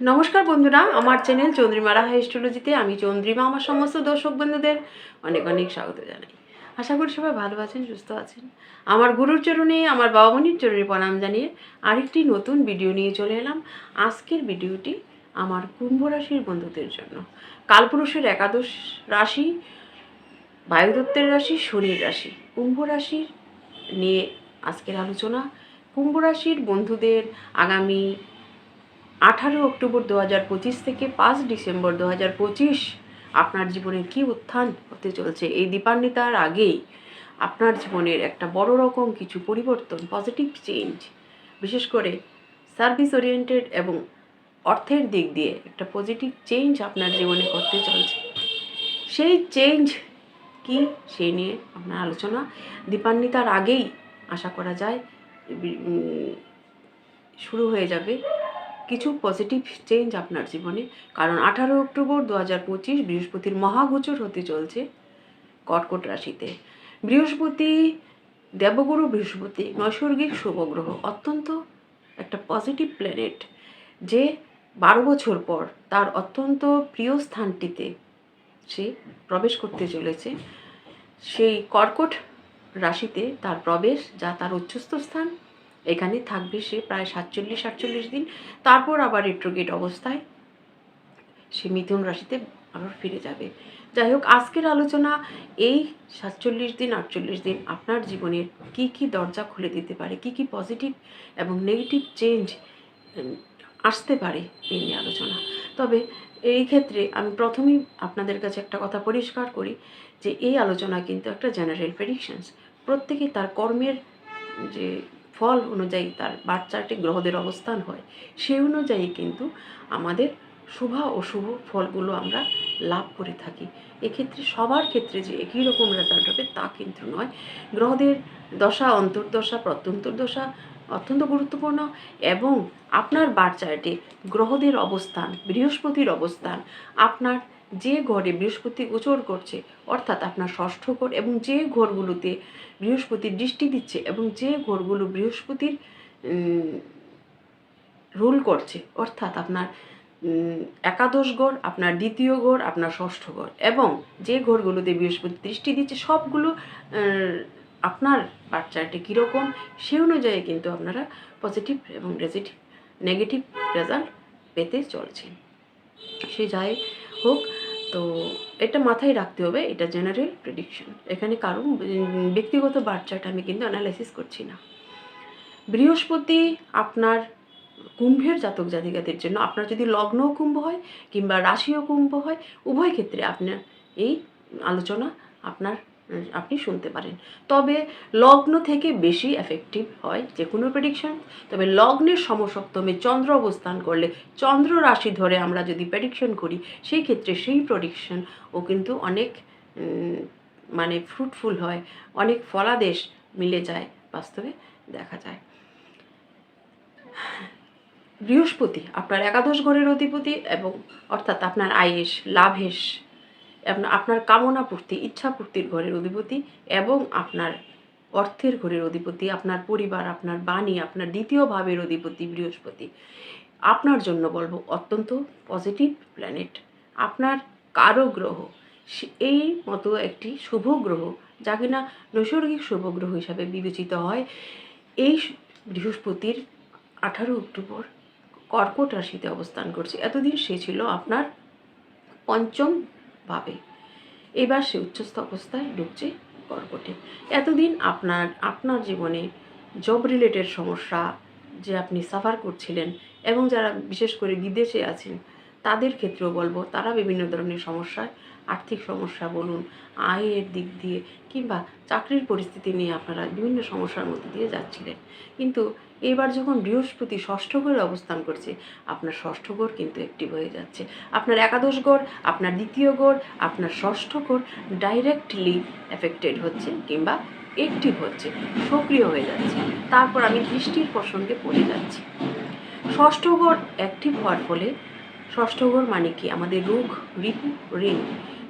নমস্কার বন্ধুরা, আমার চ্যানেল চন্দ্রিমা রাহা হিস্টোলজিতে আমি চন্দ্রিমা, আমার সমস্ত দর্শক বন্ধুদের অনেক অনেক স্বাগত জানাই। আশা করি সবাই ভালো আছেন, সুস্থ আছেন। আমার গুরুর চরণে, আমার বাবামণির চরণে প্রণাম জানিয়ে আরেকটি নতুন ভিডিও নিয়ে চলে এলাম। আজকের ভিডিওটি আমার কুম্ভ রাশির বন্ধুদের জন্য। কালপুরুষের একাদশ রাশি, বায়ুদত্তের রাশি, শনির রাশি। কুম্ভ রাশির নিয়ে আজকের আলোচনা। কুম্ভ রাশির বন্ধুদের আগামী আঠারো অক্টোবর দু হাজার পঁচিশ থেকে পাঁচ ডিসেম্বর দু হাজার পঁচিশ আপনার জীবনের কী উত্থান হতে চলছে? এই দীপান্বিতার আগেই আপনার জীবনের একটা বড় রকম কিছু পরিবর্তন পজিটিভ চেঞ্জ বিশেষ করে সার্ভিস ওরিয়েন্টেড এবং অর্থের দিক দিয়ে একটা পজিটিভ চেঞ্জ আপনার জীবনে করতে চলছে। সেই চেঞ্জ কি সেই নিয়ে আপনার আলোচনা দীপান্বিতার আগেই আশা করা যায় শুরু হয়ে যাবে। কিছু পজিটিভ চেঞ্জ আপনার জীবনে। কারণ আঠারো অক্টোবর দু হাজার পঁচিশ বৃহস্পতির মহাগোচর হতে চলছে কর্কট রাশিতে। বৃহস্পতি, দেবগুরু বৃহস্পতি, নৈসর্গিক শুভগ্রহ, অত্যন্ত একটা পজিটিভ প্ল্যানেট যে বারো বছর পর তার অত্যন্ত প্রিয় স্থানটিতে সে প্রবেশ করতে চলেছে। সেই কর্কট রাশিতে তার প্রবেশ, যা তার উচ্চস্থ স্থান এখানে থাকবে সে প্রায় সাতচল্লিশ, আটচল্লিশ দিন। তারপর আবার রেট্রোগেট অবস্থায় সে মিথুন রাশিতে আবার ফিরে যাবে। যাই হোক, আজকের আলোচনা এই সাতচল্লিশ দিন, আটচল্লিশ দিন আপনার জীবনের কি কি দরজা খুলে দিতে পারে, কি কি পজিটিভ এবং নেগেটিভ চেঞ্জ আসতে পারে এই নিয়ে আলোচনা। তবে এই ক্ষেত্রে আমি প্রথমেই আপনাদের কাছে একটা কথা পরিষ্কার করি যে এই আলোচনা কিন্তু একটা জেনারেল প্রেডিকশনস প্রত্যেকে তার কর্মের যে ফল অনুযায়ী তার বাচ্চাটি গ্রহদের অবস্থান হয় সেই অনুযায়ী কিন্তু আমাদের শুভ অশুভ ফলগুলো আমরা লাভ করে থাকি। এক্ষেত্রে সবার ক্ষেত্রে যে একই রকম রেজাল্ট হবে তা কিন্তু নয়। গ্রহদের দশা, অন্তর্দশা, প্রত্যন্তর্দশা অত্যন্ত গুরুত্বপূর্ণ এবং আপনার বাচ্চাটি গ্রহদের অবস্থান, বৃহস্পতির অবস্থান, আপনার যে ঘরে বৃহস্পতি গোচর করছে, অর্থাৎ আপনার ষষ্ঠ ঘর এবং যে ঘরগুলোতে বৃহস্পতির দৃষ্টি দিচ্ছে এবং যে ঘরগুলো বৃহস্পতির রুল করছে, অর্থাৎ আপনার একাদশ ঘর, আপনার দ্বিতীয় ঘর, আপনার ষষ্ঠ ঘর এবং যে ঘরগুলোতে বৃহস্পতি দৃষ্টি দিচ্ছে, সবগুলো আপনার বাচ্চাটি কীরকম, সে অনুযায়ী কিন্তু আপনারা পজিটিভ এবং নেগেটিভ নেগেটিভ রেজাল্ট পেতে চলছেন। সে যাই হোক তো এটা মাথায় রাখতে হবে, এটা জেনারেল প্রেডিকশন এখানে কারণ ব্যক্তিগত বাচ্চাটা আমি কিন্তু অ্যানালাইসিস করছি না। বৃহস্পতি আপনার কুম্ভের জাতক জাতিকাদের জন্য, আপনার যদি লগ্ন কুম্ভ হয় কিংবা রাশিও কুম্ভ হয়, উভয় ক্ষেত্রে আপনার এই আলোচনা আপনার আপনি শুনতে পারেন। তবে লগ্ন থেকে বেশি এফেক্টিভ হয় যে কোনো প্রেডিকশন তবে লগ্নের সমসপ্তমে চন্দ্র অবস্থান করলে চন্দ্র রাশি ধরে আমরা যদি প্রেডিকশন করি, সেই ক্ষেত্রে সেই প্রেডিকশন ও কিন্তু অনেক মানে ফ্রুটফুল হয়, অনেক ফলাদেশ মিলে যায় বাস্তবে দেখা যায়। বৃহস্পতি আপনার একাদশ ঘরের অধিপতি এবং অর্থাৎ আপনার আয়েস লাভেশ আপনার কামনা পূর্তি, ইচ্ছা পূর্তির ঘরের অধিপতি এবং আপনার অর্থের ঘরের অধিপতি, আপনার পরিবার, আপনার বাণী, আপনার দ্বিতীয় ভাবের অধিপতি বৃহস্পতি। আপনার জন্য বলব অত্যন্ত পজিটিভ প্ল্যানেট। আপনার কারও গ্রহ এই মতো একটি শুভ গ্রহ, যা কিনা নৈসর্গিক শুভ গ্রহ হিসাবে বিবেচিত হয়, এই বৃহস্পতির আঠারো অক্টোবর কর্কট রাশিতে অবস্থান করছে। এতদিন সে ছিল আপনার পঞ্চম ভাবে এবার সে উচ্চস্থ অবস্থায় ঢুকছে কর্কটে এতদিন আপনার আপনার জীবনে জব রিলেটেড সমস্যা যে আপনি সাফার করছিলেন এবং যারা বিশেষ করে বিদেশে আছেন, তাদের ক্ষেত্রেও বলব, তারা বিভিন্ন ধরনের সমস্যায় আর্থিক সমস্যা বলুন, আয়ের দিক দিয়ে কিংবা চাকরির পরিস্থিতি নিয়ে আপনারা বিভিন্ন সমস্যার মধ্যে দিয়ে যাচ্ছিলেন। কিন্তু এবার যখন বৃহস্পতি ষষ্ঠ ঘরে অবস্থান করছে, আপনার ষষ্ঠ ঘর কিন্তু অ্যাক্টিভ হয়ে যাচ্ছে। আপনার একাদশ ঘর, আপনার দ্বিতীয় ঘর, আপনার ষষ্ঠ ঘর ডাইরেক্টলি এফেক্টেড হচ্ছে কিংবা অ্যাক্টিভ হচ্ছে, সক্রিয় হয়ে যাচ্ছে। তারপর আমি দৃষ্টির প্রসঙ্গে পড়ে যাচ্ছি। ষষ্ঠ ঘর অ্যাক্টিভ হওয়ার ফলে, ষষ্ঠ ঘর মানে কি? আমাদের রোগ রিপু ঋণ।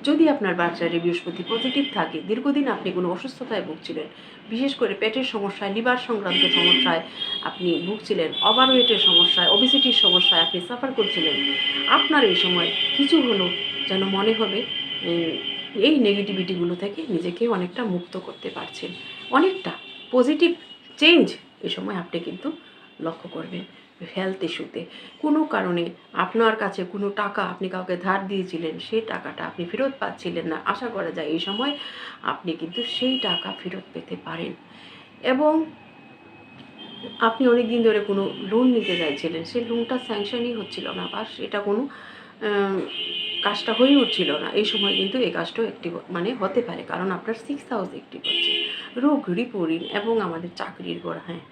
যদি আপনার বাচ্চারে বৃহস্পতি পজিটিভ থাকে, দীর্ঘদিন আপনি কোনো অসুস্থতায় ভুগছিলেন, বিশেষ করে পেটের সমস্যায়, লিভার সংক্রান্ত সমস্যায় আপনি ভুগছিলেন ওভারওয়েটের সমস্যায় ওবিসিটির সমস্যায় আপনি সাফার করছিলেন, আপনার এই সময় কিছু হলো যেন মনে হবে এই নেগেটিভিটিগুলো থেকে নিজেকে অনেকটা মুক্ত করতে পারছেন। অনেকটা পজিটিভ চেঞ্জ এই সময় আপনি কিন্তু লক্ষ্য করবেন। হেলথ ইস্যুতে কোনো কারণে আপনার কাছে কোনো টাকা আপনি কাউকে ধার দিয়েছিলেন, সেই টাকাটা আপনি ফেরত পাচ্ছিলেন না। আশা করা যায় এই সময় আপনি কিন্তু সেই টাকা ফেরত পেতে পারেন। এবং আপনি অনেক দিন ধরে কোনো লোন নিতে চাইছিলেন, সেই লোনটা স্যাংশনই হচ্ছিল না বা সেটা কোনো কাজটা হয়ে উঠছিল না। এই সময় কিন্তু এই কাজটাও একটি মানে হতে পারে, কারণ আপনার সিক্স হাউস একটি হচ্ছে। রোগ রিপোরিন এবং আমাদের চাকরির গোড়া হ্যাঁ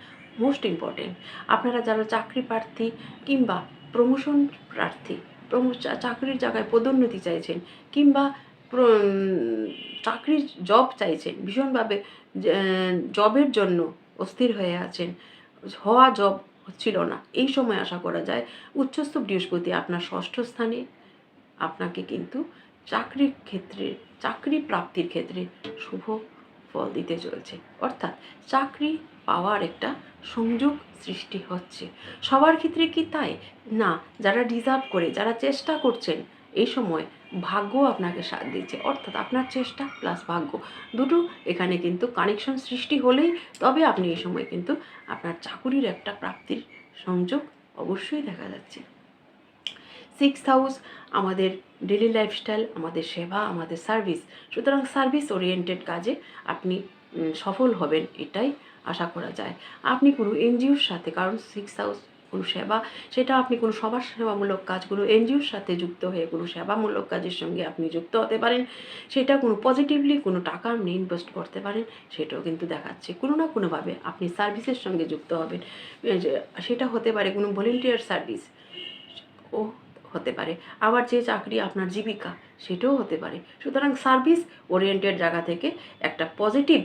মোস্ট ইম্পর্টেন্ট আপনারা যারা চাকরি প্রার্থী কিংবা প্রমোশন প্রার্থী চাকরির জায়গায় পদোন্নতি চাইছেন কিংবা চাকরির জব চাইছেন, ভীষণভাবে জবের জন্য অস্থির হয়ে আছেন, হওয়া জব হচ্ছিল না। এই সময় আশা করা যায় উচ্চস্থ বৃহস্পতি আপনার ষষ্ঠ স্থানে, আপনাকে কিন্তু চাকরির ক্ষেত্রে, চাকরি প্রাপ্তির ক্ষেত্রে শুভ ফল দিতে চলছে। অর্থাৎ চাকরি পাওয়ার একটা সংযোগ সৃষ্টি হচ্ছে। সবার ক্ষেত্রে কি তাই? না, যারা ডিজার্ভ করে, যারা চেষ্টা করছেন, এই সময় ভাগ্য আপনাকে সাথ দিচ্ছে। অর্থাৎ আপনার চেষ্টা প্লাস ভাগ্য। দুটো এখানে কিন্তু কানেকশন সৃষ্টি হলেই তবে আপনি এই সময় কিন্তু আপনার চাকুরির একটা প্রাপ্তির সংযোগ অবশ্যই দেখা যাচ্ছে। সিক্স হাউস আমাদের ডেলি লাইফস্টাইল আমাদের সেবা, আমাদের সার্ভিস সুতরাং সার্ভিস ওরিয়েন্টেড কাজে আপনি সফল হবেন, এটাই আশা করা যায়। আপনি কোনো এনজিওর সাথে, কারণ সিক্স হাউস কোনো সেবা, সেটা আপনি কোনো সবার সেবামূলক কাজগুলো এনজিওর সাথে যুক্ত হয়ে কোনো সেবামূলক কাজের সঙ্গে আপনি যুক্ত হতে পারেন। সেটা কোনো পজিটিভলি কোনো টাকা আপনি ইনভেস্ট করতে পারেন, সেটাও কিন্তু দেখাচ্ছে। কোনো না কোনোভাবে আপনি সার্ভিসের সঙ্গে যুক্ত হবেন। সেটা হতে পারে কোনো ভলেন্টিয়ার সার্ভিস ও হতে পারে। আবার যে চাকরি আপনার জীবিকা, সেটাও হতে পারে। সুতরাং সার্ভিস ওরিয়েন্টেড জায়গা থেকে একটা পজিটিভ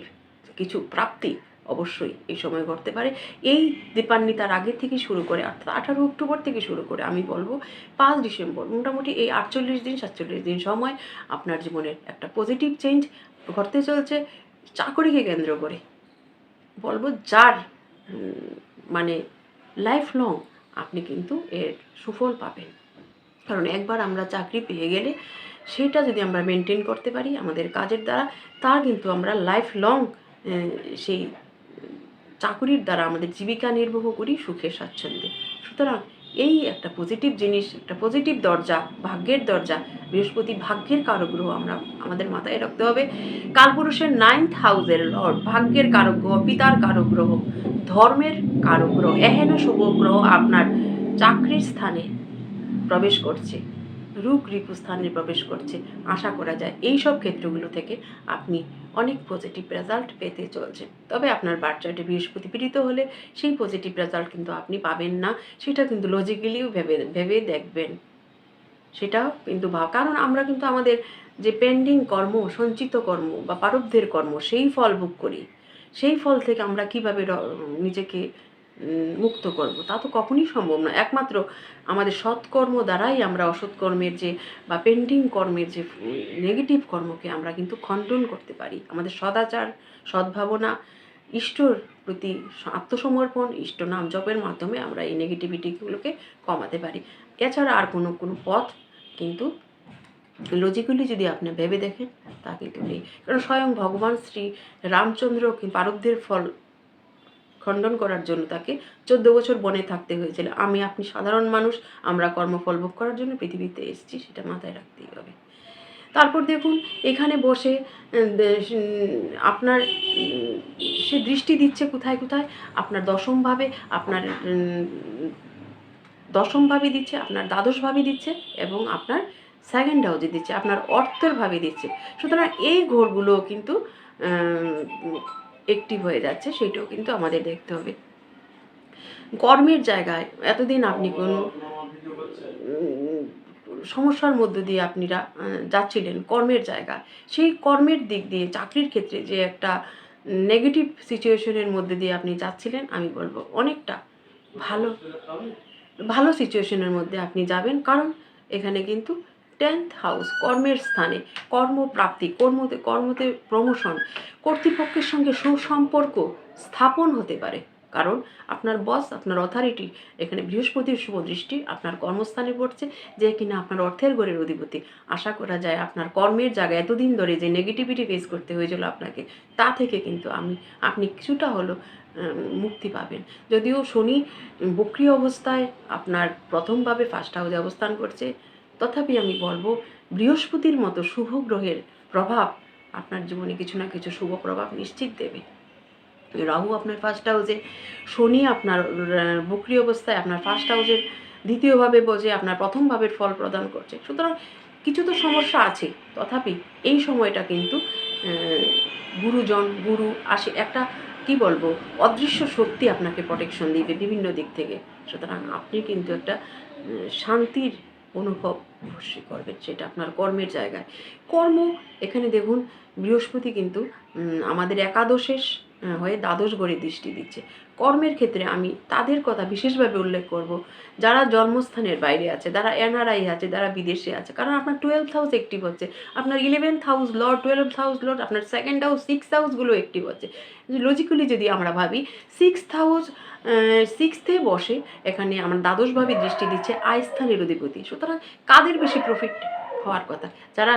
কিছু প্রাপ্তি অবশ্যই এই সময় ঘটতে পারে। এই দীপান্বিতার আগে থেকে শুরু করে, অর্থাৎ আঠারো অক্টোবর থেকে শুরু করে, আমি বলব পাঁচ ডিসেম্বর, মোটামুটি এই আটচল্লিশ দিন, সাতচল্লিশ দিন সময় আপনার জীবনের একটা পজিটিভ চেঞ্জ ঘটতে চলছে, চাকরিকে কেন্দ্র করে। বলব যার মানে লাইফ লং আপনি কিন্তু এর সুফল পাবেন। কারণ একবার আমরা চাকরি পেয়ে গেলে সেটা যদি আমরা মেনটেন করতে পারি আমাদের কাজের দ্বারা তার কিন্তু আমরা লাইফ লং সেই চাকুরির দ্বারা আমাদের জীবিকা নির্বাহ করি, সুখে, স্বাচ্ছন্দ্যে। সুতরাং এই একটা পজিটিভ জিনিস, একটা পজিটিভ দরজা, ভাগ্যের দরজা, বৃহস্পতি ভাগ্যের কারগ্রহ আমরা আমাদের মাথায় রাখতে হবে। কালপুরুষের নাইন্থ হাউসের লর্ড ভাগ্যের কারগ্রহ, পিতার কারগ্রহ, ধর্মের কারগ্রহ, এহেন শুভ গ্রহ আপনার চাকরির স্থানে প্রবেশ করছে। রূপ রিপু স্থানে প্রবেশ করছে। আশা করা যায় এই সব ক্ষেত্রগুলো থেকে আপনি অনেক পজিটিভ রেজাল্ট পেতে চলছেন। তবে আপনার বাচ্চাটি বৃহস্পতি পীড়িত হলে সেই পজিটিভ রেজাল্ট কিন্তু আপনি পাবেন না। সেটা কিন্তু লজিক্যালিও ভেবে ভেবে দেখবেন। সেটাও কিন্তু ভাব, কারণ আমরা কিন্তু আমাদের যে পেন্ডিং কর্ম, সঞ্চিত কর্ম বা পারব্ধের কর্ম, সেই ফল ভোগ করি। সেই ফল থেকে আমরা কীভাবে নিজেকে মুক্ত করব। তা তো কখনই সম্ভব না। একমাত্র আমাদের সৎকর্ম দ্বারাই আমরা অসৎকর্মের যে বা পেন্ডিং কর্মের যে নেগেটিভ কর্মকে আমরা কিন্তু খণ্ডন করতে পারি। আমাদের সদাচার, সদ্ভাবনা ইষ্টর প্রতি আত্মসমর্পণ, ইষ্ট নাম জপের মাধ্যমে আমরা এই নেগেটিভিটিগুলোকে কমাতে পারি। এছাড়া আর কোনো কোনো পথ কিন্তু লজিক্যালি যদি আপনি ভেবে দেখেন, তা কিন্তু নেই। কারণ স্বয়ং ভগবান শ্রী রামচন্দ্র কি ফল খণ্ডন করার জন্য তাকে চোদ্দ বছর বনে থাকতে হয়েছিল। আমি আপনি সাধারণ মানুষ, আমরা কর্মফল ভোগ করার জন্য পৃথিবীতে এসেছি, সেটা মাথায় রাখতেই হবে। তারপর দেখুন, এখানে বসে আপনার সে দৃষ্টি দিচ্ছে কোথায় কোথায়? আপনার দশমভাবে আপনার দশমভাবে দিচ্ছে, আপনার দ্বাদশভাবে দিচ্ছে এবং আপনার সেকেন্ড হাউজে দিচ্ছে, আপনার অর্থের ভাবে দিচ্ছে। সুতরাং এই ঘোরগুলো কিন্তু অ্যাক্টিভ হয়ে যাচ্ছে, সেটাও কিন্তু আমাদের দেখতে হবে। কর্মের জায়গায় এতদিন আপনি কোনো সমস্যার মধ্য দিয়ে আপনারা যাচ্ছিলেন কর্মের জায়গায়। সেই কর্মের দিক দিয়ে, চাকরির ক্ষেত্রে যে একটা নেগেটিভ সিচুয়েশনের মধ্যে দিয়ে আপনি যাচ্ছিলেন, আমি বলব অনেকটা ভালো ভালো সিচুয়েশনের মধ্যে আপনি যাবেন। কারণ এখানে কিন্তু টেন্থ হাউস, কর্মের স্থানে কর্মপ্রাপ্তি, কর্মতে কর্মতে প্রমোশন, কর্তৃপক্ষের সঙ্গে সুসম্পর্ক স্থাপন হতে পারে। কারণ আপনার বস আপনার অথরিটি এখানে বৃহস্পতির শুভ দৃষ্টি আপনার কর্মস্থানে পড়ছে, যে কিনা আপনার অর্থের গড়ের অধিপতি। আশা করা যায় আপনার কর্মের জায়গায় এতদিন ধরে যে নেগেটিভিটি ফেস করতে হয়েছিল আপনাকে, তা থেকে কিন্তু আমি, আপনি কিছুটা হলো মুক্তি পাবেন। যদিও শনি বক্রিয় অবস্থায় আপনার প্রথমভাবে ফার্স্ট হাউসে অবস্থান করছে তথাপি আমি বলব, বৃহস্পতির মতো শুভ গ্রহের প্রভাব আপনার জীবনে কিছু না কিছু শুভ প্রভাব নিশ্চিত দেবে। রাহু আপনার ফার্স্ট হাউসে শনি আপনার বক্রি অবস্থায় আপনার ফার্স্ট হাউসের দ্বিতীয়ভাবে বোঝে, আপনার প্রথম ভাবের ফল প্রদান করছে। সুতরাং কিছু তো সমস্যা আছে, তথাপি এই সময়টা কিন্তু গুরুজন, গুরু আসে, একটা কি বলব, অদৃশ্য শক্তি আপনাকে প্রোটেকশন দিবে বিভিন্ন দিক থেকে। সুতরাং আপনি কিন্তু একটা শান্তির অনুভব অবশ্যই করবেন সেটা আপনার কর্মের জায়গায়। কর্ম, এখানে দেখুন, বৃহস্পতি কিন্তু আমাদের একাদশের হয়ে দ্বাদশ গড়ে দৃষ্টি দিচ্ছে। কর্মের ক্ষেত্রে আমি তাদের কথা বিশেষভাবে উল্লেখ করব। যারা জন্মস্থানের বাইরে আছে, যারা এনআরআই আছে, যারা বিদেশে আছে, কারণ আপনার টুয়েলভ হাউস অ্যাক্টিভ হচ্ছে, আপনার eleventh house lord twelve house lord আপনার সেকেন্ড হাউস সিক্স হাউসগুলো অ্যাক্টিভ হচ্ছে। লজিক্যালি যদি আমরা ভাবি সিক্স হাউস সিক্সথে বসে এখানে আমার দ্বাদশভাবে দৃষ্টি দিচ্ছে আয় স্থানের অধিপতি। সুতরাং কাদের বেশি প্রফিট হওয়ার কথা? যারা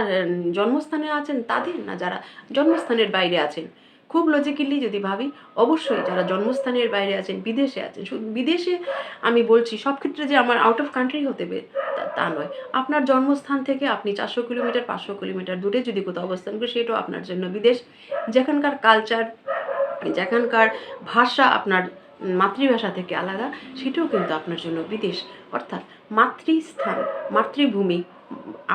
জন্মস্থানে আছেন তাদের না যারা জন্মস্থানের বাইরে আছেন? খুব লজিক্যালি যদি ভাবি, অবশ্যই যারা জন্মস্থানের বাইরে আছেন, বিদেশে আছেন বিদেশে আমি বলছি, সব ক্ষেত্রে যে আমার আউট অফ কান্ট্রি হতে হবে তা- নয়। আপনার জন্মস্থান থেকে আপনি চারশো কিলোমিটার, পাঁচশো কিলোমিটার দূরে যদি কোথাও অবস্থান করেন, সেটাও আপনার জন্য বিদেশ। যেখানকার কালচার যেখানকার ভাষা আপনার মাতৃভাষা থেকে আলাদা, সেটাও কিন্তু আপনার জন্য বিদেশ। অর্থাৎ মাতৃস্থান, মাতৃভূমি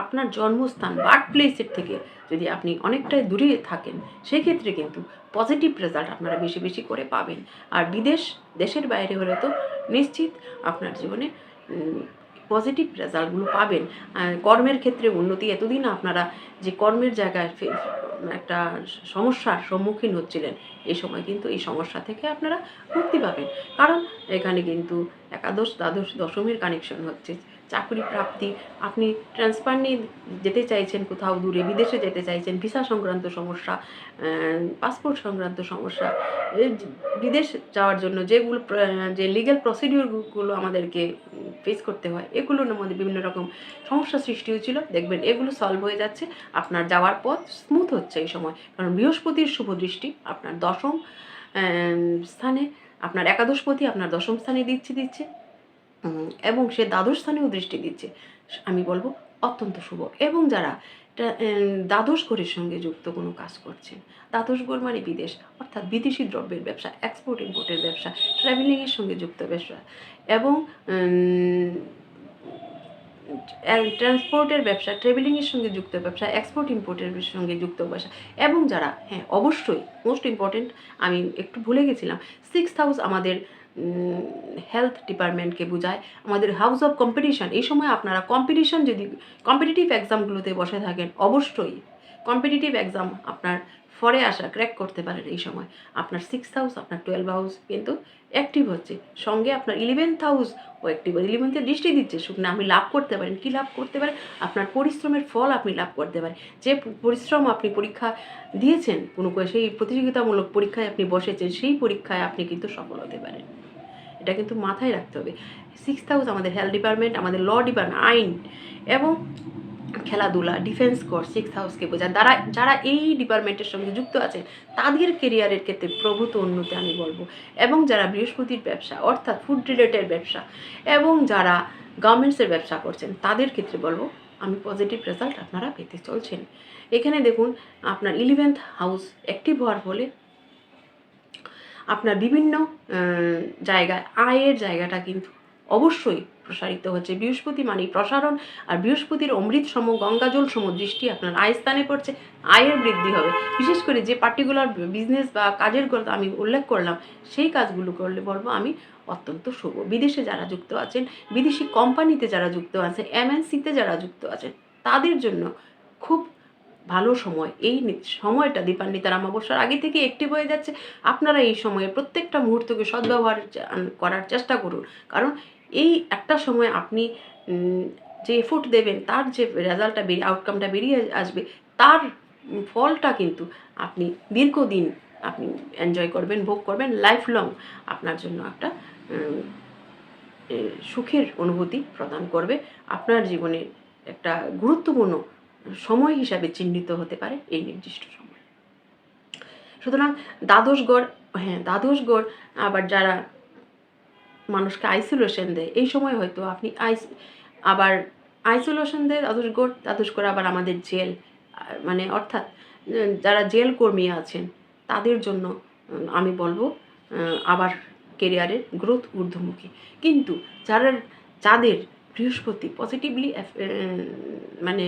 আপনার জন্মস্থান বার্থ প্লেসের থেকে যদি আপনি অনেকটাই দূরে থাকেন, সেক্ষেত্রে কিন্তু পজিটিভ রেজাল্ট আপনারা বেশি বেশি করে পাবেন। আর বিদেশ, দেশের বাইরে হলে তো নিশ্চিত আপনার জীবনে পজিটিভ রেজাল্টগুলো পাবেন। কর্মের ক্ষেত্রে উন্নতি এতদিন আপনারা যে কর্মের জায়গায় একটা সমস্যার সম্মুখীন হচ্ছিলেন, এই সময় কিন্তু এই সমস্যা থেকে আপনারা মুক্তি পাবেন। কারণ এখানে কিন্তু একাদশ, দ্বাদশ, দশমের কানেকশন হচ্ছে। চাকরি প্রাপ্তি। আপনি ট্রান্সফার নিয়ে যেতে চাইছেন কোথাও দূরে, বিদেশে যেতে চাইছেন ভিসা সংক্রান্ত সমস্যা পাসপোর্ট সংক্রান্ত সমস্যা বিদেশ যাওয়ার জন্য যেগুলো যে লিগ্যাল প্রসিডিওরগুলো আমাদেরকে ফেস করতে হয়, এগুলোর মধ্যে বিভিন্ন রকম সমস্যা সৃষ্টি হয়েছিল। দেখবেন এগুলো সলভ হয়ে যাচ্ছে। আপনার যাওয়ার পথ স্মুথ হচ্ছে এই সময়। কারণ বৃহস্পতির শুভ দৃষ্টি আপনার দশম স্থানে, আপনার একাদশপতি আপনার দশম স্থানে দিচ্ছে দিচ্ছে। এবং সে দ্বাদশ স্থানেও দৃষ্টি দিচ্ছে। আমি বলব, অত্যন্ত শুভ। এবং যারা দ্বাদশ ঘরের সঙ্গে যুক্ত কোনো কাজ করছেন দ্বাদশ ঘর মানে বিদেশ, অর্থাৎ বিদেশি দ্রব্যের ব্যবসা এক্সপোর্ট ইম্পোর্টের ব্যবসা ট্রাভেলিংয়ের সঙ্গে যুক্ত ব্যবসা, এবং ট্রান্সপোর্টের ব্যবসা ট্রাভেলিংয়ের সঙ্গে যুক্ত ব্যবসা এক্সপোর্ট ইম্পোর্টের সঙ্গে যুক্ত ব্যবসা, এবং যারা হ্যাঁ অবশ্যই মোস্ট ইম্পর্টেন্ট আমি একটু ভুলে গেছিলাম সিক্স হাউস আমাদের হেলথ ডিপার্টমেন্টকে বোঝায়। আমাদের হাউস অফ কম্পিটিশন এই সময় আপনারা কম্পিটিশন যদি কম্পিটিটিভ এক্সামগুলোতে বসে থাকেন, অবশ্যই কম্পিটিটিভ এক্সাম আপনার ফরে আসা ক্র্যাক করতে পারেন এই সময়। আপনার সিক্স হাউস আপনার টুয়েলভ হাউস কিন্তু অ্যাক্টিভ হচ্ছে। সঙ্গে আপনার ইলেভেন্থ হাউস ও অ্যাক্টিভ ইলেভেন্থে দৃষ্টি দিচ্ছে শুকনো আপনি লাভ করতে পারেন। কী লাভ করতে পারেন? আপনার পরিশ্রমের ফল আপনি লাভ করতে পারেন। যে পরিশ্রম আপনি পরীক্ষা দিয়েছেন, কোনো সেই প্রতিযোগিতামূলক পরীক্ষায় আপনি বসেছেন, সেই পরীক্ষায় আপনি কিন্তু সফল হতে পারেন। এটা কিন্তু মাথায় রাখতে হবে। সিক্স হাউস আমাদের হেলথ ডিপার্টমেন্ট আমাদের ল ডিপার্টমেন্ট আইন এবং খেলাধুলা ডিফেন্স কোর্স সিক্স হাউসকে বোঝায়। যারা যারা এই ডিপার্টমেন্টের সঙ্গে যুক্ত আছেন, তাদের কেরিয়ারের ক্ষেত্রে প্রভূত উন্নতি আমি বলব। এবং যারা বৃহস্পতির ব্যবসা, অর্থাৎ ফুড রিলেটেড ব্যবসা, এবং যারা গার্মেন্টসের ব্যবসা করছেন, তাদের ক্ষেত্রে বলব, আমি পজিটিভ রেজাল্ট আপনারা পেতে চলছেন। এখানে দেখুন, আপনার ইলেভেন্থ হাউস অ্যাক্টিভ হওয়ার ফলে আপনার বিভিন্ন জায়গায়, আয়ের জায়গাটা কিন্তু অবশ্যই প্রসারিত হচ্ছে। বৃহস্পতি মানে প্রসারণ আর বৃহস্পতির অমৃত সম গঙ্গাজল সম দৃষ্টি আপনার আয় স্থানে পড়ছে, আয়ের বৃদ্ধি হবে। বিশেষ করে যে পার্টিকুলার বিজনেস বা কাজের কথা আমি উল্লেখ করলাম, সেই কাজগুলো করলে বলব আমি অত্যন্ত শুভ। বিদেশে যারা যুক্ত আছেন, বিদেশি কোম্পানিতে যারা যুক্ত আছেন এমএনসিতে যারা যুক্ত আছেন, তাদের জন্য খুব ভালো সময়। এই সময়টা দীপান্বিতার অমাবস্যার আগে থেকে অ্যাক্টিভ হয়ে যাচ্ছে। আপনারা এই সময়ে প্রত্যেকটা মুহূর্তকে সদ্ব্যবহার করার চেষ্টা করুন। কারণ এই একটা সময় আপনি যে এফোর্ট দেবেন, তার যে রেজাল্টটা বেরিয়ে আউটকামটা বেরিয়ে আসবে, তার ফলটা কিন্তু আপনি দীর্ঘদিন আপনি এনজয় করবেন, ভোগ করবেন লাইফ লং আপনার জন্য একটা সুখের অনুভূতি প্রদান করবে। আপনার জীবনে একটা গুরুত্বপূর্ণ সময় হিসাবে চিহ্নিত হতে পারে এই নির্দিষ্ট সময়। সুতরাং দ্বাদশগড় হ্যাঁ দ্বাদশগড় আবার যারা মানুষকে আইসোলেশন দেয়, এই সময় হয়তো আপনি আইস, আবার আইসোলেশন দেয় দ্বাদশগড় দ্বাদশগড় আবার আমাদের জেল মানে অর্থাৎ যারা জেল কর্মী আছেন, তাদের জন্য আমি বলব আবার কেরিয়ারের গ্রোথ ঊর্ধ্বমুখী। কিন্তু যারা, যাদের বৃহস্পতি পজিটিভলি মানে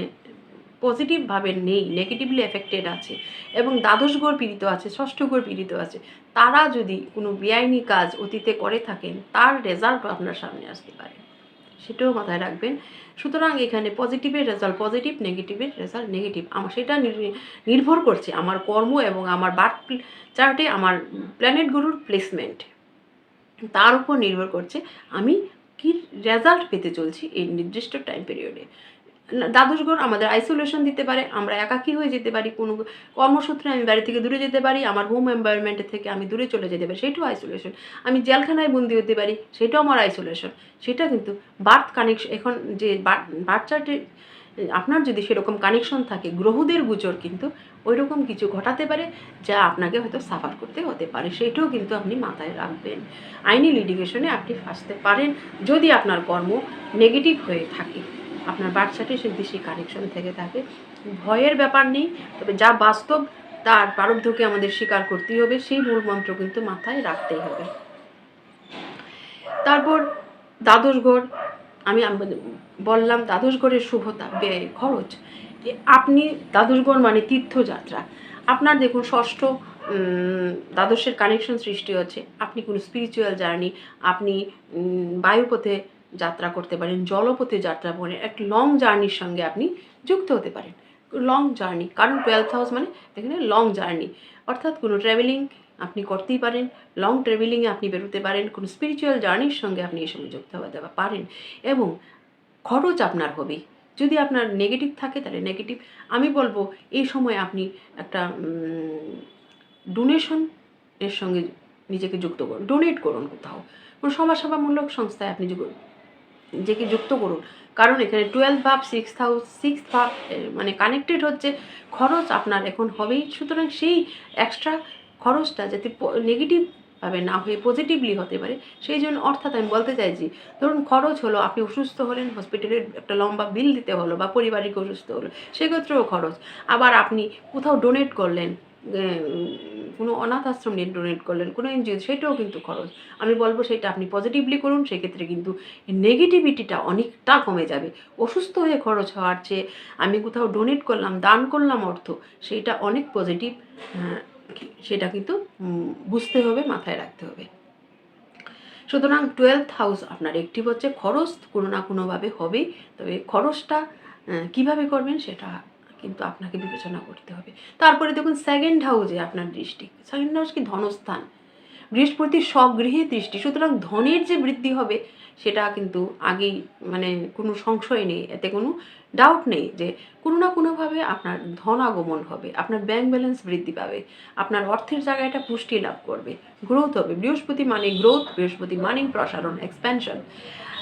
পজিটিভভাবে নেই নেগেটিভলি এফেক্টেড আছে এবং দ্বাদশ গড় পীড়িত আছে, ষষ্ঠ গড় পীড়িত আছে, তারা যদি কোনো বেআইনি কাজ অতীতে করে থাকেন, তার রেজাল্ট আপনার সামনে আসতে পারে। সেটাও মাথায় রাখবেন। সুতরাং এখানে পজিটিভের রেজাল্ট পজিটিভ নেগেটিভের রেজাল্ট নেগেটিভ আমার সেটা নির- নির্ভর করছে আমার কর্ম এবং আমার বার্থ চার্টে আমার প্ল্যানেটগুলোর প্লেসমেন্ট তার উপর নির্ভর করছে আমি কি রেজাল্ট পেতে চলছি এই নির্দিষ্ট টাইম পিরিয়ডে দ্বাদশ ঘর আমাদের আইসোলেশন দিতে পারে, আমরা একাকী হয়ে যেতে পারি, কোনো কর্মসূত্রে আমি বাড়ি থেকে দূরে যেতে পারি, আমার হোম এনভায়রনমেন্ট থেকে আমি দূরে চলে যেতে পারি, সেটাও আইসোলেশন আমি জেলখানায় বন্দি হতে পারি, সেটাও আমার আইসোলেশন সেটা কিন্তু বার্থ কানেকশন এখন যে বার্থ চার্টে আপনার যদি সেরকম কানেকশন থাকে, গ্রহদের গোচর কিন্তু ওই রকম কিছু ঘটাতে পারে, যা আপনাকে হয়তো সাফার করতে হতে পারে, সেটাও কিন্তু আপনি মাথায় রাখবেন। আইনি লিটিগেশনে আপনি ফাঁসতে পারেন, যদি আপনার কর্ম নেগেটিভ হয়ে থাকে। আপনার বাচ্চাটি চার্টে সে বেশি কানেকশন থেকে থাকে। ভয়ের ব্যাপার নেই, তবে যা বাস্তব তার প্রারব্ধকে আমাদের স্বীকার করতেই হবে, সেই মূল মন্ত্র কিন্তু মাথায় রাখতেই হবে। তারপর দ্বাদশ ঘর আমি বললাম দ্বাদশ ঘরের শুভতা, ব্যয়, খরচ। আপনি দ্বাদশ ঘর মানে তীর্থযাত্রা। আপনার দেখুন, ষষ্ঠ দ্বাদশের কানেকশন সৃষ্টি হচ্ছে। আপনি কোনো স্পিরিচুয়াল জার্নি আপনি বায়ুপথে যাত্রা করতে পারেন, জলপথে যাত্রা করেন, এক লং জার্নির সঙ্গে আপনি যুক্ত হতে পারেন। লং জার্নি কারণ টুয়েলভ হাউস মানে এখানে লং জার্নি অর্থাৎ কোনো ট্রাভেলিং আপনি করতেই পারেন লং ট্রাভেলিংয়ে আপনি বেরোতে পারেন, কোনো স্পিরিচুয়াল জার্নির সঙ্গে আপনি এই সময় যুক্ত হতে পারেন। এবং খরচ আপনার হবে যদি আপনার নেগেটিভ থাকে তাহলে নেগেটিভ আমি বলব, এই সময় আপনি একটা ডোনেশন এর সঙ্গে নিজেকে যুক্ত করুন ডোনেট করুন কোথাও। কোনো সমাজসেবামূলক সংস্থায় আপনি নিজেকে যুক্ত করুন। কারণ এখানে টুয়েলভ ভাব সিক্স হাউস সিক্স ভাব মানে কানেক্টেড হচ্ছে, খরচ আপনার এখন হবেই। সুতরাং সেই এক্সট্রা খরচটা যাতে নেগেটিভ ভাবে না হয়ে পজিটিভলি হতে পারে, সেই জন্য অর্থাৎ আমি বলতে চাইছি, ধরুন খরচ হলো, আপনি অসুস্থ হলেন হসপিটালের একটা লম্বা বিল দিতে হলো বা পারিবারিক অসুস্থ হলো, সেক্ষেত্রেও খরচ। আবার আপনি কোথাও ডোনেট করলেন কোনো অনাথ আশ্রম নিয়ে ডোনেট করলেন, কোনো এনজিও, সেটাও কিন্তু খরচ। আমি বলব সেটা আপনি পজিটিভলি করুন, সেক্ষেত্রে কিন্তু নেগেটিভিটিটা অনেকটা কমে যাবে। অসুস্থ হয়ে খরচ হওয়ার চেয়ে আমি কোথাও ডোনেট করলাম, দান করলাম অর্থ সেইটা অনেক পজিটিভ সেটা কিন্তু বুঝতে হবে, মাথায় রাখতে হবে। সুতরাং টুয়েলথ হাউস আপনার একটি হচ্ছে, খরচ কোনো না কোনোভাবে হবেই তবে খরচটা কীভাবে করবেন সেটা কিন্তু আপনাকে বিবেচনা করতে হবে। তারপরে দেখুন সেকেন্ড হাউসে আপনার দৃষ্টি। সেকেন্ড হাউস কি? ধনস্থান। বৃহস্পতির স্বগৃহে দৃষ্টি। সুতরাং ধনের যে বৃদ্ধি হবে, সেটা কিন্তু আগেই মানে কোনো সংশয় নেই। এতে কোনো ডাউট নেই যে কোনো না কোনোভাবে আপনার ধন আগমন হবে। আপনার ব্যাংক ব্যালেন্স বৃদ্ধি পাবে। আপনার অর্থের জায়গাটা পুষ্টি লাভ করবে। গ্রোথ হবে। বৃহস্পতি মানে গ্রোথ বৃহস্পতি মানে প্রসারণ এক্সপ্যানশন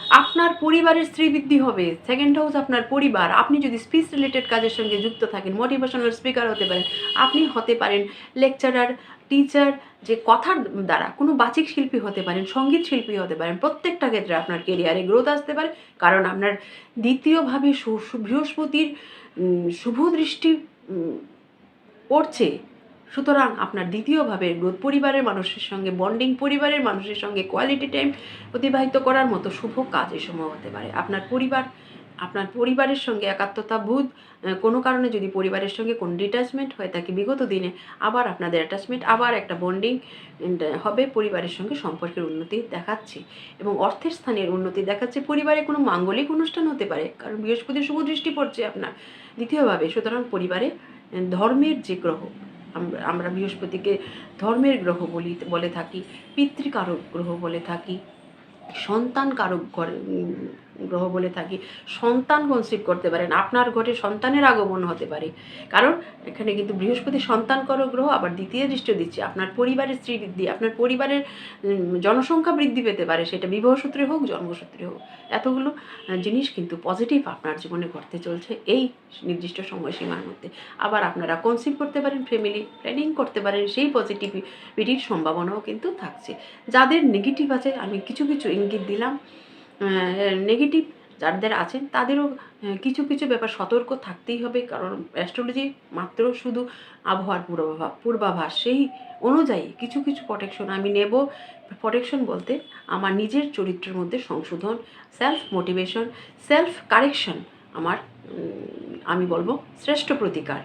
আপনার পরিবারের স্ত্রীবৃদ্ধি হবে। সেকেন্ড হাউস আপনার পরিবার। আপনি যদি স্পিচ রিলেটেড কাজের সঙ্গে যুক্ত থাকেন মোটিভেশনাল স্পিকার হতে পারেন, আপনি হতে পারেন লেকচারার টিচার যে কথার দ্বারা। কোনো বাচিক শিল্পী হতে পারেন, সংগীত শিল্পী হতে পারেন। প্রত্যেকটা ক্ষেত্রে আপনার কেরিয়ারে গ্রোথ আসতে পারে। কারণ আপনার দ্বিতীয়ভাবে বৃহস্পতির শুভ দৃষ্টি পড়ছে। সুতরাং আপনার দ্বিতীয়ভাবে গ্রোথ পরিবারের মানুষের সঙ্গে, বন্ডিং পরিবারের মানুষের সঙ্গে কোয়ালিটি টাইম অতিবাহিত করার মতো শুভ কাজ এই সময় হতে পারে। আপনার পরিবার, আপনার পরিবারের সঙ্গে একাত্মতা, বোধ কোনো কারণে যদি পরিবারের সঙ্গে কোনো ডিট্যাচমেন্ট হয়ে থাকে, বিগত দিনে আবার আপনাদের অ্যাটাচমেন্ট আবার একটা বন্ডিং হবে পরিবারের সঙ্গে সম্পর্কের উন্নতি দেখাচ্ছে এবং অর্থের স্থানের উন্নতি দেখাচ্ছে। পরিবারে কোনো মাঙ্গলিক অনুষ্ঠান হতে পারে, কারণ বৃহস্পতি শুভ দৃষ্টি পড়ছে আপনার দ্বিতীয়ভাবে। সুতরাং পরিবারে, ধর্মের যে গ্রহ আমরা বৃহস্পতিকে ধর্মের গ্রহ বলি বলে থাকি পিতৃকারক গ্রহ বলে থাকি সন্তান কারক গ্রহ বলে থাকি, সন্তান কনসিভ করতে পারেন। আপনার ঘরে সন্তানের আগমন হতে পারে। কারণ এখানে কিন্তু বৃহস্পতি সন্তান করো গ্রহ, আবার দ্বিতীয় দৃষ্টি দিচ্ছে, আপনার পরিবারের স্ত্রী বৃদ্ধি, আপনার পরিবারের জনসংখ্যা বৃদ্ধি পেতে পারে, সেটা বিবাহসূত্রে হোক, জন্মসূত্রে হোক। এতগুলো জিনিস কিন্তু পজিটিভ আপনার জীবনে ঘটতে চলছে এই নির্দিষ্ট সময়সীমার মধ্যে। আবার আপনারা কনসিভ করতে পারেন ফ্যামিলি প্ল্যানিং করতে পারেন, সেই পজিটিভিটির সম্ভাবনাও কিন্তু থাকছে। যাদের নেগেটিভ আছে, আমি কিছু কিছু ইঙ্গিত দিলাম। নেগেটিভ যাদের আছেন, তাদেরও কিছু কিছু ব্যাপার সতর্ক থাকতেই হবে। কারণ অ্যাস্ট্রোলজি মাত্র শুধু আবহাওয়ার পূর্বাভাস পূর্বাভাস। সেই অনুযায়ী কিছু কিছু প্রোটেকশন আমি নেব। প্রোটেকশন বলতে আমার নিজের চরিত্রের মধ্যে সংশোধন সেলফ মোটিভেশন সেলফ কারেকশন আমার আমি বলব শ্রেষ্ঠ প্রতিকার।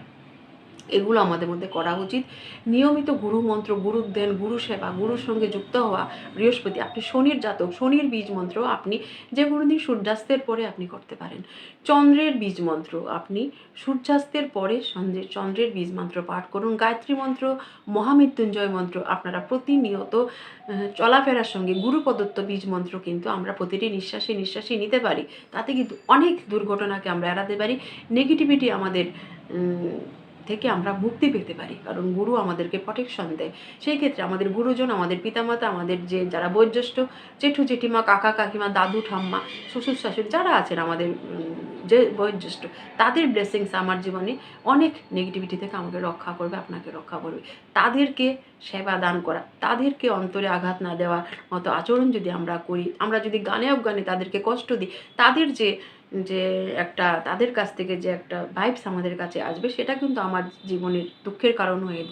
এগুলো আমাদের মধ্যে করা উচিত। নিয়মিত গুরু মন্ত্র, গুরু গুরু সেবা, গুরুর সঙ্গে যুক্ত হওয়া, বৃহস্পতি, আপনি শনির জাতক, শনির বীজ মন্ত্র আপনি যে কোনো দিন সূর্যাস্তের পরে আপনি করতে পারেন। চন্দ্রের বীজ মন্ত্র আপনি সূর্যাস্তের পরে সন্ধ্যের চন্দ্রের বীজ মন্ত্র পাঠ করুন। গায়ত্রী মন্ত্র, মহামৃত্যুঞ্জয় মন্ত্র আপনারা প্রতিনিয়ত চলাফেরার সঙ্গে গুরু প্রদত্ত বীজ মন্ত্র কিন্তু আমরা প্রতিটি নিঃশ্বাসে নিঃশ্বাসে নিতে পারি। তাতে কিন্তু অনেক দুর্ঘটনাকে আমরা এড়াতে পারি। নেগেটিভিটি আমাদের থেকে আমরা মুক্তি পেতে পারি। কারণ গুরু আমাদেরকে প্রোটেকশন দেয়। সেই ক্ষেত্রে আমাদের গুরুজন, আমাদের পিতামাতা, আমাদের যে যারা বয়োজ্যেষ্ঠ, জেঠু, জেঠিমা, কাকা, কাকিমা, দাদু, ঠাম্মা, শ্বশুর, শাশুড়ি যারা আছেন আমাদের যে বয়োজ্যেষ্ঠ, তাদের ব্লেসিংস আমার জীবনে অনেক নেগেটিভিটি থেকে আমাকে রক্ষা করবে, আপনাকে রক্ষা করবে। তাদেরকে সেবা দান করা, তাদেরকে অন্তরে আঘাত না দেওয়ার মতো আচরণ যদি আমরা করি, আমরা যদি গানে অজ্ঞানে তাদেরকে কষ্ট দিই, তাদের যে যে একটা তাদের কাছ থেকে যে একটা ভাইবস আমাদের কাছে আসবে, সেটা কিন্তু আমার জীবনের দুঃখের কারণ হয়ে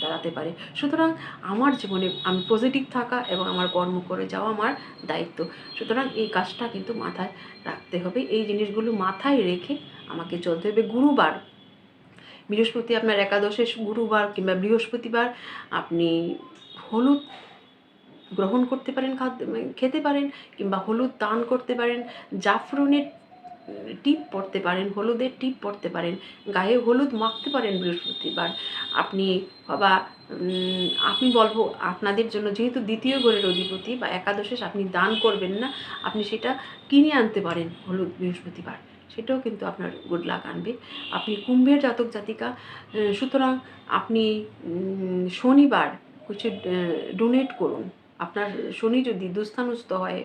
দাঁড়াতে পারে। সুতরাং আমার জীবনে আমি পজিটিভ থাকা এবং আমার কর্ম করে যাওয়া আমার দায়িত্ব। সুতরাং এই কাজটা কিন্তু মাথায় রাখতে হবে। এই জিনিসগুলো মাথায় রেখে আমাকে চলতে হবে। গুরুবার, বৃহস্পতি আপনার একাদশে গুরুবার কিংবা বৃহস্পতিবার আপনি হলুদ গ্রহণ করতে পারেন খেতে পারেন কিংবা হলুদ দান করতে পারেন। জাফরনের টিপ পরতে পারেন, হলুদের টিপ পরতে পারেন, গায়ে হলুদ মাখতে পারেন বৃহস্পতিবার। আপনি বা আমি বলব আপনাদের জন্য যেহেতু দ্বিতীয় ঘরের অধিপতি বা একাদশে আপনি দান করবেন না, আপনি সেটা কিনে আনতে পারেন হলুদ বৃহস্পতিবার। সেটাও কিন্তু আপনার গুড লাক আনবে। আপনি কুম্ভের জাতক জাতিকা সুতরাং আপনি শনিবার কিছু ডোনেট করুন। আপনার শনি যদি দুস্থানস্থ হয়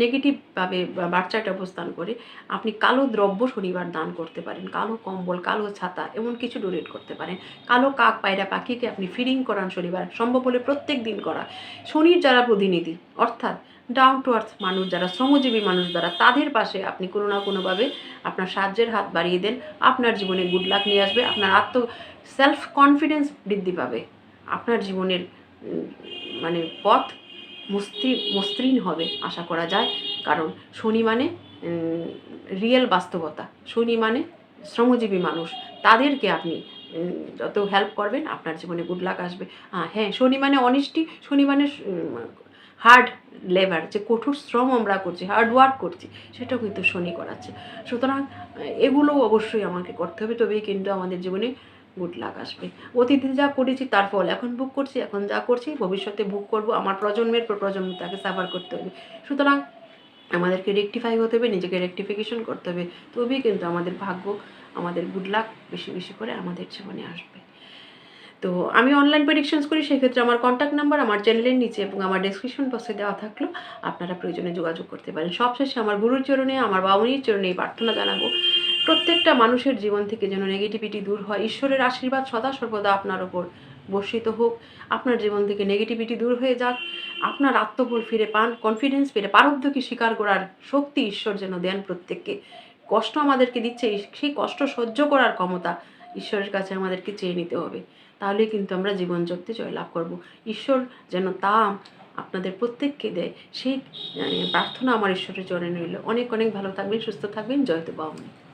নেগেটিভভাবে বাচ্চাটা অবস্থান করে, আপনি কালো দ্রব্য শনিবার দান করতে পারেন। কালো কম্বল, কালো ছাতা, এমন কিছু ডোনেট করতে পারেন। কালো কাক, পায়রা পাখিকে আপনি ফিডিং করান শনিবার। সম্ভব হলে প্রত্যেক দিন করা। শনির যারা প্রতিনিধি, অর্থাৎ ডাউন টু আর্থ মানুষ, যারা শ্রমজীবী মানুষ, যারা তাদের পাশে আপনি কোনো না কোনোভাবে আপনার সাহায্যের হাত বাড়িয়ে দেন, আপনার জীবনে গুড লাক নিয়ে আসবে, আপনার আত্ম সেলফ কনফিডেন্স বৃদ্ধি পাবে। আপনার জীবনের মানে পথ মসৃণ হবে, আশা করা যায়। কারণ শনি মানে রিয়েল বাস্তবতা। শনি মানে শ্রমজীবী মানুষ। তাদেরকে আপনি যত হেল্প করবেন, আপনার জীবনে গুড লাক আসবে। হ্যাঁ শনি মানে অনিষ্টি শনি মানে হার্ড লেবার যে কঠোর শ্রম আমরা করছি হার্ড ওয়ার্ক করছি সেটাও কিন্তু শনি করাচ্ছে। সুতরাং, এগুলো অবশ্যই আমাকে করতে হবে। তবেই কিন্তু আমাদের জীবনে গুড লাক আসবে। অতীতে যা করেছি তার ফল। এখন বুক করছি, এখন যা করছি, ভবিষ্যতে বুক করব। আমার প্রজন্মের পর প্রজন্ম, তাকে সাফার করতে হবে। সুতরাং আমাদেরকে রেকটিফাই হতে হবে, নিজেকে রেকটিফিকেশন করতে হবে। তবেই কিন্তু আমাদের ভাগ্য, আমাদের গুড লাক বেশি বেশি করে আমাদের জীবনে আসবে। তো আমি অনলাইন প্রেডিকশনস করি, সেক্ষেত্রে আমার কন্ট্যাক্ট নাম্বার আমার চ্যানেলের নিচে এবং আমার ডেসক্রিপশন বক্সে দেওয়া থাকল। আপনারা প্রয়োজনে যোগাযোগ করতে পারেন। সবশেষে আমার গুরুর চরণে, আমার বাবুনির চরণে প্রার্থনা জানাব প্রত্যেকটা মানুষের জীবন থেকে যেন নেগেটিভিটি দূর হয়। ঈশ্বরের আশীর্বাদ সদা সর্বদা আপনার ওপর বর্ষিত হোক। আপনার জীবন থেকে নেগেটিভিটি দূর হয়ে যাক। আপনার আত্মবল ফিরে পান কনফিডেন্স ফিরে পারব্ধকে স্বীকার করার শক্তি ঈশ্বর যেন দেন প্রত্যেককে। কষ্ট আমাদেরকে দিচ্ছে, সেই কষ্ট সহ্য করার ক্ষমতা ঈশ্বরের কাছে আমাদেরকে চেয়ে নিতে হবে। তাহলে কিন্তু আমরা জীবন জগতে জয়লাভ করব। ঈশ্বর যেন তা আপনাদের প্রত্যেককে দেয়। সেই প্রার্থনা আমার ঈশ্বরের চরণে রইল। অনেক অনেক ভালো থাকবেন, সুস্থ থাকবেন। জয়তো পাওনি।